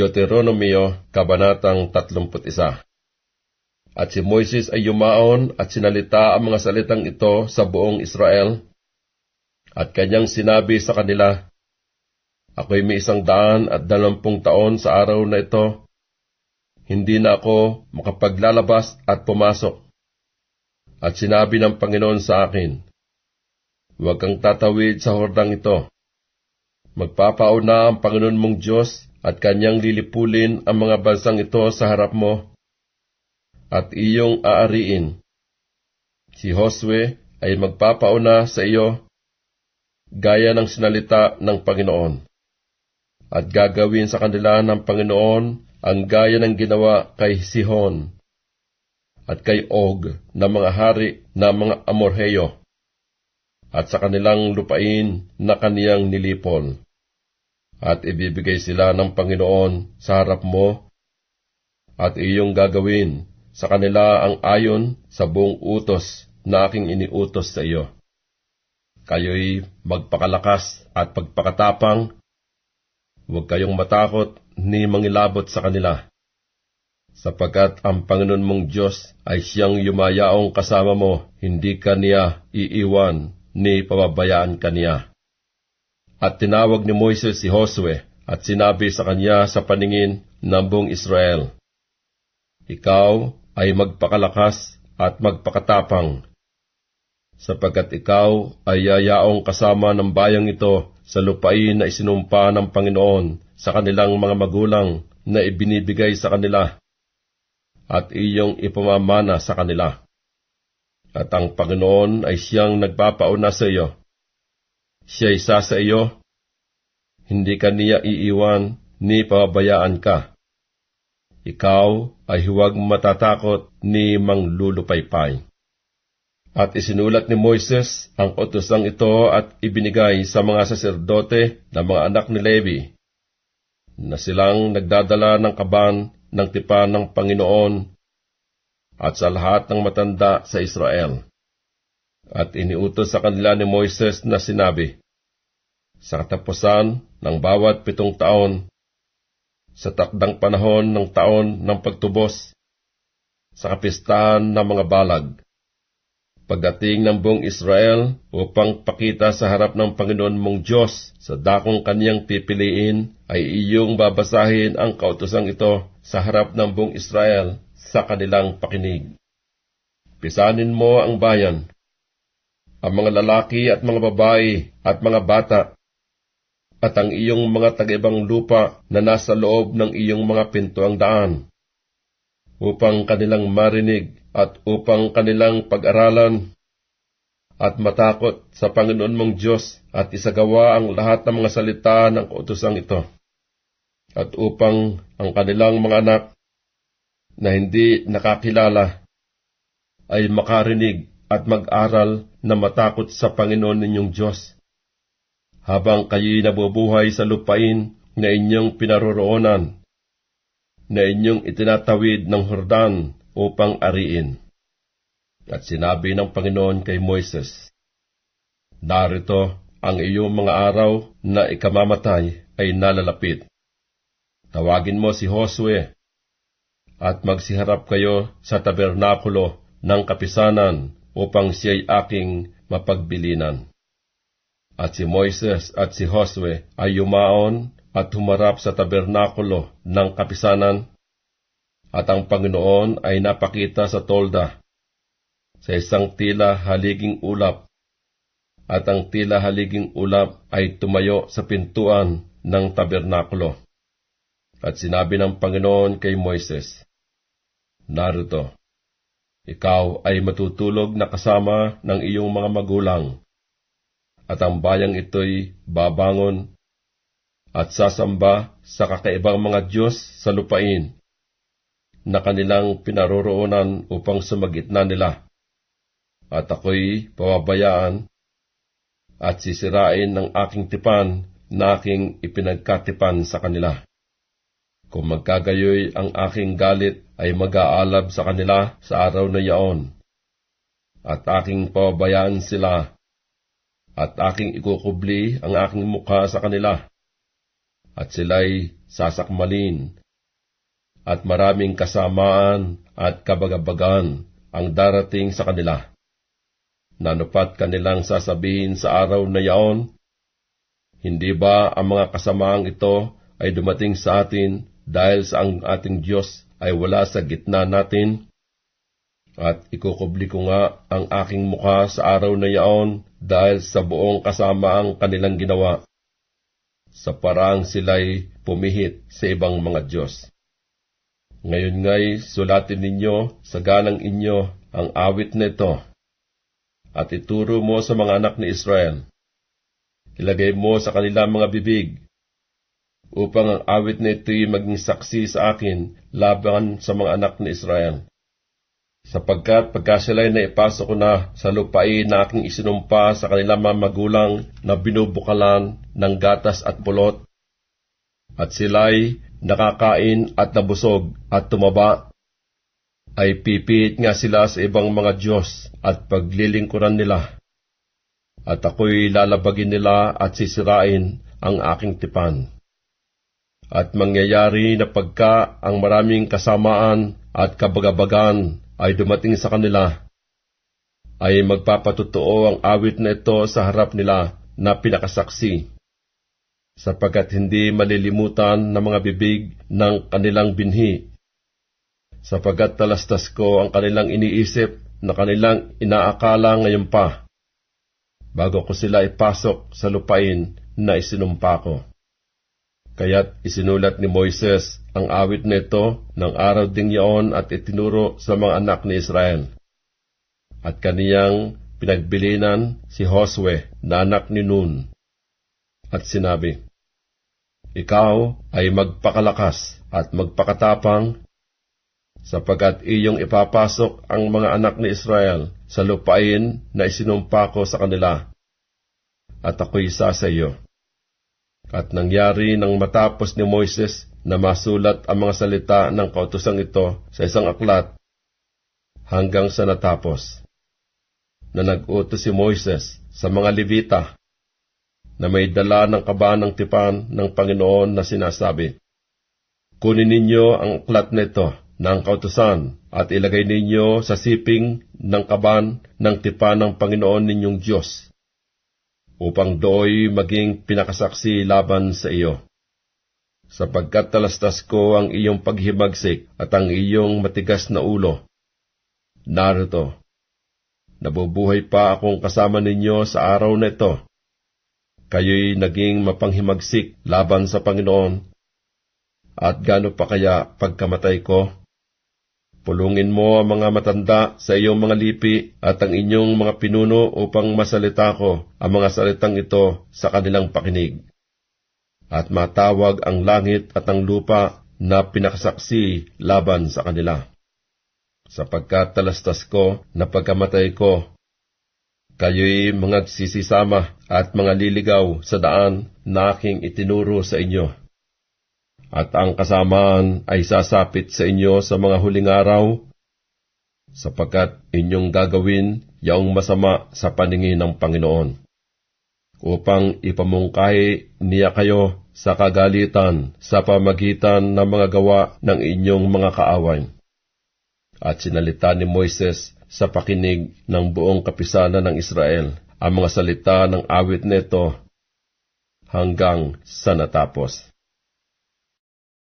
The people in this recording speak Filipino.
Deuteronomio, Kabanatang 31 At si Moises ay yumaon at sinalita ang mga salitang ito sa buong Israel, at kanyang sinabi sa kanila, Ako'y may isang daan at dalampung taon sa araw na ito, hindi na ako makapaglalabas at pumasok. At sinabi ng Panginoon sa akin, Huwag kang tatawid sa hordang ito. Magpapauna ang Panginoon mong Diyos at kanyang lilipulin ang mga bansang ito sa harap mo at iyong aariin. Si Josue ay magpapauna sa iyo gaya ng sinalita ng Panginoon. At gagawin sa kanila ng Panginoon ang gaya ng ginawa kay Sihon at kay Og na mga hari na mga Amorheyo at sa kanilang lupain na kaniyang nilipol. At ibibigay sila ng Panginoon sa harap mo at iyong gagawin sa kanila ang ayon sa buong utos na aking iniutos sa iyo. Kayo'y magpakalakas at pagpakatapang, huwag kayong matakot ni mangilabot sa kanila. Sapagkat ang Panginoon mong Diyos ay siyang yumayaong kasama mo, hindi ka niya iiwan, ni pababayaan ka niya. At tinawag ni Moises si Josue at sinabi sa kanya sa paningin ng buong Israel, Ikaw ay magpakalakas at magpakatapang, sapagkat ikaw ay yayaong kasama ng bayang ito sa lupain na isinumpa ng Panginoon sa kanilang mga magulang na ibinibigay sa kanila at iyong ipamamana sa kanila. At ang Panginoon ay siyang nagpapauna sa iyo. Siya isa sa iyo, hindi ka niya iiwan ni pababayaan ka. Ikaw ay huwag matatakot ni manglulupaypay. At isinulat ni Moises ang utosang ito at ibinigay sa mga saserdote na mga anak ni Levi na silang nagdadala ng kaban ng tipan ng Panginoon at sa lahat ng matanda sa Israel. At iniutos sa kanila ni Moises na sinabi, Sa katapusan ng bawat pitong taon, sa takdang panahon ng taon ng pagtubos, sa kapistahan ng mga balag, pagdating ng buong Israel upang pakita sa harap ng Panginoon mong Diyos sa dakong kaniyang pipiliin, ay iyong babasahin ang kautosang ito sa harap ng buong Israel sa kanilang pakinig. Pisanin mo ang bayan, ang mga lalaki at mga babae at mga bata, at ang iyong mga tagaibang lupa na nasa loob ng iyong mga pintuang daan, upang kanilang marinig at upang kanilang pag-aralan at matakot sa Panginoon mong Diyos at isagawa ang lahat ng mga salita ng kautosang ito. At upang ang kanilang mga anak na hindi nakakilala ay makarinig at mag-aral na matakot sa Panginoon ninyong Diyos. Habang kayo'y nabubuhay sa lupain na inyong pinaroroonan, na inyong itinatawid ng Hordan upang ariin. At sinabi ng Panginoon kay Moises, Narito ang iyong mga araw na ikamamatay ay nalalapit. Tawagin mo si Josue at magsiharap kayo sa tabernakulo ng kapisanan upang siya'y aking mapagbilinan. At si Moises at si Josue ay yumaon at humarap sa tabernakulo ng kapisanan. At ang Panginoon ay napakita sa tolda sa isang tila haliging ulap. At ang tila haliging ulap ay tumayo sa pintuan ng tabernakulo. At sinabi ng Panginoon kay Moises, Narito, ikaw ay matutulog na kasama ng iyong mga magulang, at ang bayang ito'y babangon at sasamba sa kakaibang mga Diyos sa lupain na kanilang pinaroroonan upang sumagitna nila. At ako'y pababayaan at sisirain ng aking tipan na aking ipinagkatipan sa kanila. Kung magkagayoy ang aking galit ay mag-aalab sa kanila sa araw na yaon, at aking pababayaan sila, at aking ikukubli ang aking mukha sa kanila, at sila'y sasakmalin, at maraming kasamaan at kabagabagan ang darating sa kanila. Nanupat kanilang sasabihin sa araw na yaon, Hindi ba ang mga kasamaang ito ay dumating sa atin dahil sa ang ating Diyos ay wala sa gitna natin? At ikukubli ko nga ang aking mukha sa araw na yaon dahil sa buong kasamaang kanilang ginawa. Sa parang sila'y pumihit sa ibang mga Diyos. Ngayon nga'y sulatin ninyo sa ganang inyo ang awit na ito at ituro mo sa mga anak ni Israel. Ilagay mo sa kanilang mga bibig upang ang awit na ito'y maging saksi sa akin laban sa mga anak ni Israel. Sapagkat pagka sila'y naipasok ko na sa lupain na aking isinumpa sa kanilang mga magulang na binubukalan ng gatas at pulot, at sila'y nakakain at nabusog at tumaba, ay pipihit nga sila sa ibang mga Diyos at paglilingkuran nila. At ako'y lalabagin nila at sisirain ang aking tipan. At mangyayari na pagka ang maraming kasamaan at kabagabagan ay dumating sa kanila, ay magpapatotoo ang awit na ito sa harap nila na pinakasaksi, sapagkat hindi malilimutan ng mga bibig ng kanilang binhi, sapagkat talastas ko ang kanilang iniisip na kanilang inaakala ngayon pa, bago ko sila ipasok sa lupain na isinumpa ko. Kaya't isinulat ni Moises ang awit na ito ng araw ding yaon at itinuro sa mga anak ni Israel. At kaniyang pinagbilinan si Josue na anak ni Nun. At sinabi, Ikaw ay magpakalakas at magpakatapang sapagkat iyong ipapasok ang mga anak ni Israel sa lupain na isinumpa ko sa kanila, at ako'y isa sa iyo. At nangyari nang matapos ni Moises na masulat ang mga salita ng kautosang ito sa isang aklat hanggang sa natapos. Na nag-utos si Moises sa mga Levita na may dala ng kaban ng tipan ng Panginoon na sinasabi, Kunin ninyo ang aklat nito ng kautusan at ilagay ninyo sa siping ng kaban ng tipan ng Panginoon ninyong Diyos upang dooy maging pinakasaksi laban sa iyo. Sapagkat talastas ko ang iyong paghimagsik at ang iyong matigas na ulo. Narito, nabubuhay pa akong kasama ninyo sa araw na ito. Kayo'y naging mapanghimagsik laban sa Panginoon. At gano pa kaya pagkamatay ko? Pulungin mo ang mga matanda sa iyong mga lipi at ang inyong mga pinuno upang masalita ko ang mga salitang ito sa kanilang pakinig. At matawag ang langit at ang lupa na pinakasaksi laban sa kanila. Sapagkat talastas ko na pagkamatay ko, kayo'y mga sisisama at mga liligaw sa daan na aking itinuro sa inyo at ang kasamaan ay sasapit sa inyo sa mga huling araw, sapagkat inyong gagawin yaong masama sa paningin ng Panginoon, upang ipamungkahi niya kayo sa kagalitan sa pamagitan ng mga gawa ng inyong mga kaaway. At sinalita ni Moises sa pakinig ng buong kapisanan ng Israel ang mga salita ng awit nito hanggang sa natapos.